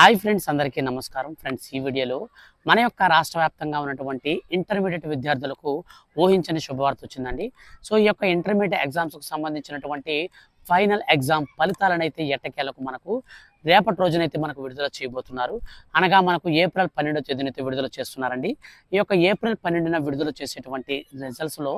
Hi friends అందరికీ నమస్కారం. Friends ఈ వీడియోలో మన యొక్క రాష్ట్ర వ్యాప్తంగా ఉన్నటువంటి ఇంటర్మీడియట్ విద్యార్థులకు ఊహించని శుభవార్త వచ్చిందండి. సో ఈ యొక్క ఇంటర్మీడియట్ ఎగ్జామ్స్కు సంబంధించినటువంటి ఫైనల్ ఎగ్జామ్ ఫలితాలను అయితే ఎట్టకేలకు మనకు రేపటి రోజునైతే మనకు విడుదల చేయబోతున్నారు. అనగా మనకు ఏప్రిల్ పన్నెండో తేదీనైతే విడుదల చేస్తున్నారండి. ఈ యొక్క ఏప్రిల్ పన్నెండున విడుదల చేసేటువంటి రిజల్ట్స్లో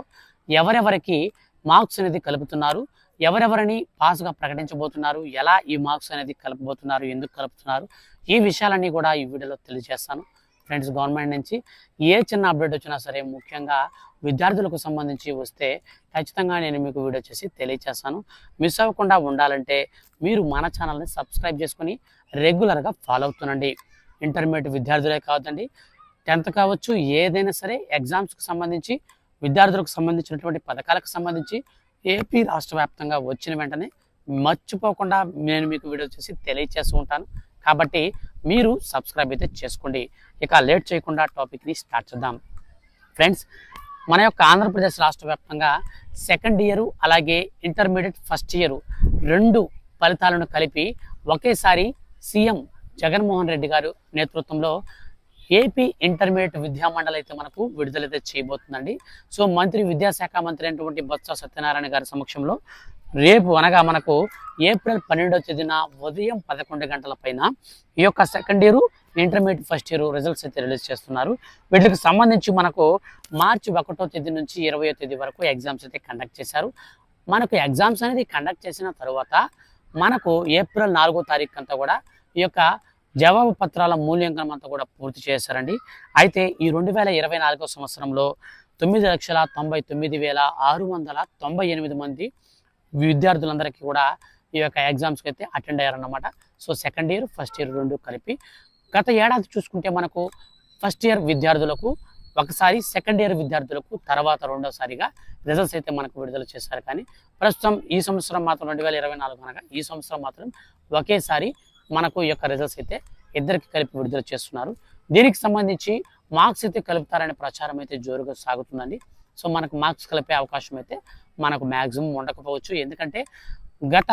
ఎవరెవరికి మార్క్స్ అనేది కలుపుతున్నారు ఎవరెవరిని పాస్గా ప్రకటించబోతున్నారు? ఎలా ఈ మార్క్స్ అనేది కలపబోతున్నారు? ఎందుకు కలుపుతున్నారు? ఈ విషయాలన్నీ కూడా ఈ వీడియోలో తెలియజేస్తాను. ఫ్రెండ్స్ గవర్నమెంట్ నుంచి ఏ చిన్న అప్డేట్ వచ్చినా సరే ముఖ్యంగా విద్యార్థులకు సంబంధించి వస్తే ఖచ్చితంగా నేను మీకు వీడియో చేసి తెలియజేస్తాను. మిస్ అవ్వకుండా ఉండాలంటే మీరు మన ఛానల్ని సబ్స్క్రైబ్ చేసుకొని రెగ్యులర్గా ఫాలో అవుతుండండి. ఇంటర్మీడియట్ విద్యార్థులే కావద్దండి. టెన్త్ కావచ్చు ఏదైనా సరే ఎగ్జామ్స్కి సంబంధించి విద్యార్థులకు సంబంధించినటువంటి పథకాలకు సంబంధించి ఏపీ రాష్ట్ర వ్యాప్తంగా వచ్చిన వెంటనే మర్చిపోకుండా నేను మీకు వీడియో చేసి తెలియచేస్తూ ఉంటాను. కాబట్టి మీరు సబ్స్క్రైబ్ అయితే చేసుకోండి. ఇక లేట్ చేయకుండా టాపిక్ని స్టార్ట్ చేద్దాం. ఫ్రెండ్స్ మన యొక్క ఆంధ్రప్రదేశ్ రాష్ట్ర వ్యాప్తంగా సెకండ్ ఇయరు అలాగే ఇంటర్మీడియట్ ఫస్ట్ ఇయరు రెండు ఫలితాలను కలిపి ఒకేసారి సీఎం జగన్మోహన్ రెడ్డి గారు నేతృత్వంలో ఏపీ ఇంటర్మీడియట్ విద్యామండలి అయితే మనకు విడుదలైతే చేయబోతుందండి. సో మంత్రి విద్యాశాఖ మంత్రి అయినటువంటి బొత్స సత్యనారాయణ గారి సమక్షంలో రేపు అనగా మనకు ఏప్రిల్ పన్నెండవ తేదీన ఉదయం పదకొండు గంటల పైన ఈ యొక్క second year intermediate first year results అయితే రిలీజ్ చేస్తున్నారు. వీటికి సంబంధించి మనకు మార్చి ఒకటో తేదీ నుంచి ఇరవయో తేదీ వరకు ఎగ్జామ్స్ అయితే కండక్ట్ చేశారు. మనకు ఎగ్జామ్స్ అనేది కండక్ట్ చేసిన తర్వాత మనకు ఏప్రిల్ నాలుగో తారీఖు అంతా కూడా ఈ యొక్క జవాబు పత్రాల మూల్యాంకనం అంతా కూడా పూర్తి చేశారండి. అయితే ఈ రెండు వేల ఇరవై నాలుగో సంవత్సరంలో తొమ్మిది లక్షల తొంభై తొమ్మిది వేల ఆరు వందల తొంభై ఎనిమిది మంది విద్యార్థులందరికీ కూడా ఈ యొక్క ఎగ్జామ్స్కి అయితే attend అయ్యారన్నమాట. So second year first year రెండు కలిపి గత ఏడాది చూసుకుంటే మనకు ఫస్ట్ ఇయర్ విద్యార్థులకు ఒకసారి సెకండ్ ఇయర్ విద్యార్థులకు తర్వాత రెండోసారిగా రిజల్ట్స్ అయితే మనకు విడుదల చేశారు. కానీ ప్రస్తుతం ఈ సంవత్సరం మాత్రం రెండు వేల ఇరవై నాలుగు అనగా ఈ సంవత్సరం మాత్రం ఒకేసారి మనకు ఈ యొక్క రిజల్ట్స్ అయితే ఇద్దరికి కలిపి విడుదల చేస్తున్నారు. దీనికి సంబంధించి మార్క్స్ అయితే కలుపుతారనే ప్రచారం అయితే జోరుగా సాగుతుందండి. సో మనకు మార్క్స్ కలిపే అవకాశం అయితే మనకు మ్యాక్సిమం ఉండకపోవచ్చు. ఎందుకంటే గత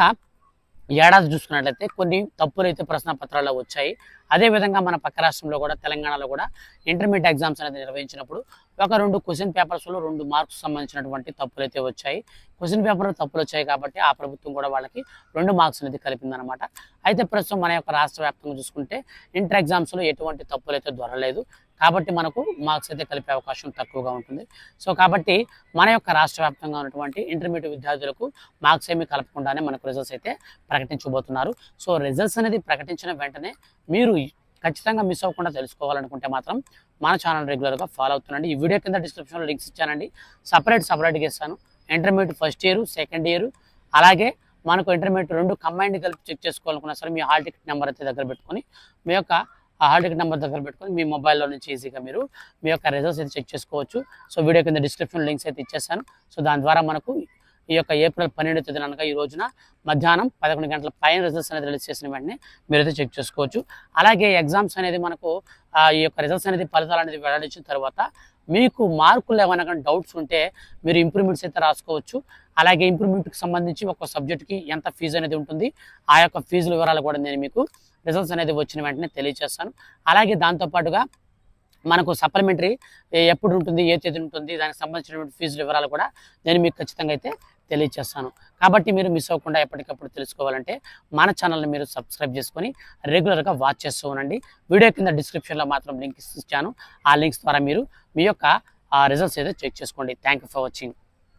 ఏడాది చూసుకున్నట్లయితే కొన్ని తప్పులు అయితే ప్రశ్న పత్రాల్లో వచ్చాయి. అదేవిధంగా మన పక్క రాష్ట్రంలో కూడా తెలంగాణలో కూడా ఇంటర్మీడియట్ ఎగ్జామ్స్ అనేది నిర్వహించినప్పుడు ఒక రెండు క్వశ్చన్ పేపర్స్లో రెండు మార్క్స్ సంబంధించినటువంటి తప్పులు అయితే వచ్చాయి. క్వశ్చన్ పేపర్లో తప్పులు వచ్చాయి కాబట్టి ఆ ప్రభుత్వం కూడా వాళ్ళకి రెండు మార్క్స్ అనేది కలిపిందనమాట అయితే ప్రస్తుతం మన యొక్క రాష్ట్ర వ్యాప్తంగా చూసుకుంటే ఇంటర్ ఎగ్జామ్స్లో ఎటువంటి తప్పులు అయితే దొరలేదు కాబట్టి మనకు మార్క్స్ అయితే కలిపే అవకాశం తక్కువగా ఉంటుంది. సో కాబట్టి మన యొక్క రాష్ట్ర వ్యాప్తంగా ఉన్నటువంటి ఇంటర్మీడియట్ విద్యార్థులకు మార్క్స్ ఏమీ కలపకుండానే మనకు రిజల్ట్స్ అయితే ప్రకటించబోతున్నారు. సో రిజల్ట్స్ అనేది ప్రకటించిన వెంటనే మీరు ఖచ్చితంగా మిస్ అవ్వకుండా తెలుసుకోవాలనుకుంటే మాత్రం మన ఛానల్ రెగ్యులర్గా ఫాలో అవుతుండండి. ఈ వీడియో కింద డిస్క్రిప్షన్లో లింక్స్ ఇచ్చానండి. సపరేట్ సపరేట్గా ఇస్తాను. Intermediate first year second year అలాగే మనకు ఇంటర్మీడియట్ రెండు కంబైండ్ కలిపి చెక్ చేసుకోవాలనుకున్నా సరే మీ హాల్ టికెట్ నెంబర్ అయితే దగ్గర పెట్టుకొని మీ యొక్క ఆ హాల్ టికెట్ నెంబర్ దగ్గర పెట్టుకొని మీ మొబైల్లో నుంచి ఈజీగా మీరు మీ యొక్క రిజల్ట్స్ అయితే చెక్ చేసుకోవచ్చు. సో వీడియో కింద డిస్క్రిప్షన్ లింక్స్ అయితే ఇచ్చేస్తాను సో దాని ద్వారా మనకు ఈ యొక్క ఏప్రిల్ పన్నెండు తేదీన అనగా ఈ రోజున మధ్యాహ్నం పదకొండు గంటల పైన రిజల్ట్స్ అనేది రిలీజ్ చేసిన వెంటనే మీరైతే చెక్ చేసుకోవచ్చు. అలాగే ఎగ్జామ్స్ అనేది మనకు ఆ, ఈ యొక్క రిజల్ట్స్ అనేది ఫలితాలు అనేది వెల్లడించిన తర్వాత మీకు మార్కులు ఏమైనా కానీ డౌట్స్ ఉంటే మీరు ఇంప్రూవ్మెంట్స్ అయితే రాసుకోవచ్చు. అలాగే ఇంప్రూవ్మెంట్కి సంబంధించి ఒక సబ్జెక్ట్కి ఎంత ఫీజు అనేది ఉంటుంది ఆ యొక్క ఫీజుల వివరాలు కూడా నేను మీకు రిజల్ట్స్ అనేది వచ్చిన వెంటనే తెలియజేస్తాను అలాగే దాంతోపాటుగా మనకు సప్లిమెంటరీ ఎప్పుడు ఉంటుంది ఏ తేదీ ఉంటుంది దానికి సంబంధించినటువంటి ఫీజుల వివరాలు కూడా నేను మీకు ఖచ్చితంగా అయితే తెలియజేస్తాను కాబట్టి మీరు మిస్ అవ్వకుండా ఎప్పటికప్పుడు తెలుసుకోవాలంటే మన ఛానల్ని మీరు సబ్స్క్రైబ్ చేసుకొని రెగ్యులర్గా వాచ్ చేస్తూ ఉండండి. వీడియో కింద డిస్క్రిప్షన్లో మాత్రం లింక్ ఇచ్చాను ఆ లింక్స్ ద్వారా మీరు మీ యొక్క రిజల్ట్స్ అయితే చెక్ చేసుకోండి. Thank you for watching